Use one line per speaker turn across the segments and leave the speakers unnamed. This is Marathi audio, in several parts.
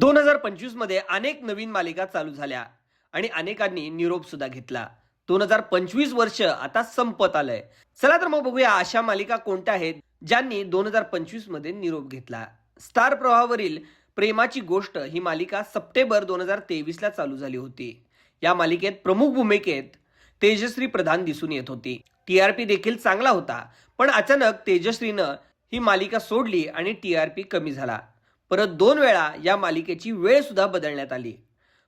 दोन हजार पंचवीसमध्ये अनेक नवीन मालिका चालू झाल्या आणि अनेकांनी निरोप सुद्धा घेतला. दोन हजार पंचवीस वर्ष आता संपत आलंय. चला तर मग बघूया अशा मालिका कोणत्या आहेत ज्यांनी दोन हजार पंचवीसमध्ये निरोप घेतला. स्टार प्रवाहावरील प्रेमाची गोष्ट ही मालिका सप्टेंबर दोन हजार तेवीसला चालू झाली होती. या मालिकेत प्रमुख भूमिकेत तेजश्री प्रधान दिसून येत होती. टीआरपी देखील चांगला होता पण अचानक तेजश्रीनं ही मालिका सोडली आणि टीआरपी कमी झाला. परत दोन वेळा या मालिकेची वेळसुद्धा बदलण्यात आली.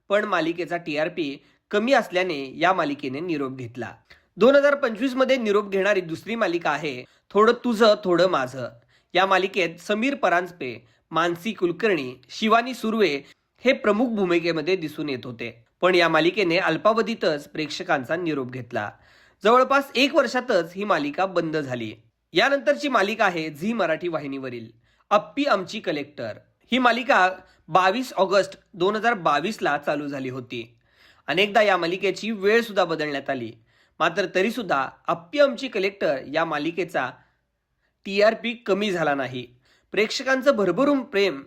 पण मालिकेचा टी आर पी कमी असल्याने या मालिकेने निरोप घेतला. दोन हजार पंचवीसमध्ये निरोप घेणारी दुसरी मालिका आहे थोडं तुझं थोडं माझं. या मालिकेत समीर परांजपे मानसी कुलकर्णी शिवानी सुर्वे हे प्रमुख भूमिकेमध्ये दिसून येत होते. पण या मालिकेने अल्पावधीतच प्रेक्षकांचा निरोप घेतला. जवळपास एक वर्षातच ही मालिका बंद झाली. यानंतरची मालिका आहे झी मराठी वाहिनीवरील अप्पी आमची कलेक्टर. ही मालिका बावीस ऑगस्ट दोन हजार बावीसला चालू झाली होती. अनेकदा या मालिकेची वेळ सुद्धा बदलण्यात आली. मात्र तरीसुद्धा अप्पी कलेक्टर या मालिकेचा टी आर पी कमी झाला नाही. प्रेक्षकांचं भरभरून प्रेम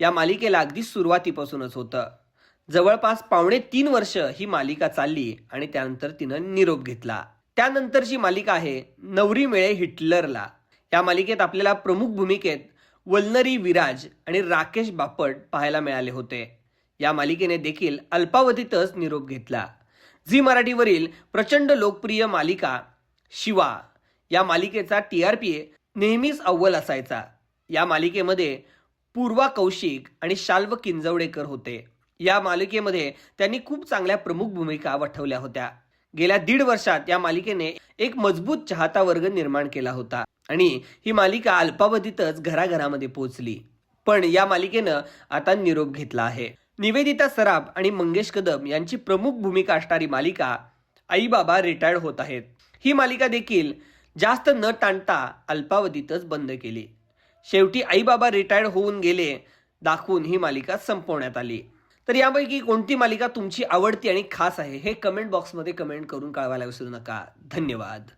या मालिकेला अगदी सुरुवातीपासूनच होतं. जवळपास पावणे तीन वर्ष ही मालिका चालली आणि त्यानंतर तिनं निरोप घेतला. त्यानंतरची मालिका आहे नवरी मिळे हिटलरला. या मालिकेत आपल्याला प्रमुख भूमिकेत वल्नरी विराज आणि राकेश बापट पाहायला मिळाले होते. या मालिकेने देखील अल्पावधीतच निरोप घेतला. झी मराठीवरील प्रचंड लोकप्रिय मालिका शिवा. या मालिकेचा टी आर पी नेहमीच अव्वल असायचा. या मालिकेमध्ये पूर्वा कौशिक आणि शाल्व किंजवडेकर होते. या मालिकेमध्ये त्यांनी खूप चांगल्या प्रमुख भूमिका वठवल्या होत्या. गेल्या दीड वर्षात या मालिकेने एक मजबूत चाहता वर्ग निर्माण केला होता. आणि ही मालिका अल्पावधीतच घराघरामध्ये पोहोचली. पण या मालिकेनं आता निरोप घेतला आहे. निवेदिता सराफ आणि मंगेश कदम यांची प्रमुख भूमिका असणारी मालिका आई बाबा रिटायर्ड होत आहेत. ही मालिका देखील जास्त न ताणता अल्पावधीतच बंद केली. शेवटी आई बाबा रिटायर्ड होऊन गेले दाखवून ही मालिका संपवण्यात आली. तर यापैकी कोणती मालिका तुमची आवडती आणि खास आहे हे कमेंट बॉक्समध्ये कमेंट करून कळवायला विसरू नका. धन्यवाद.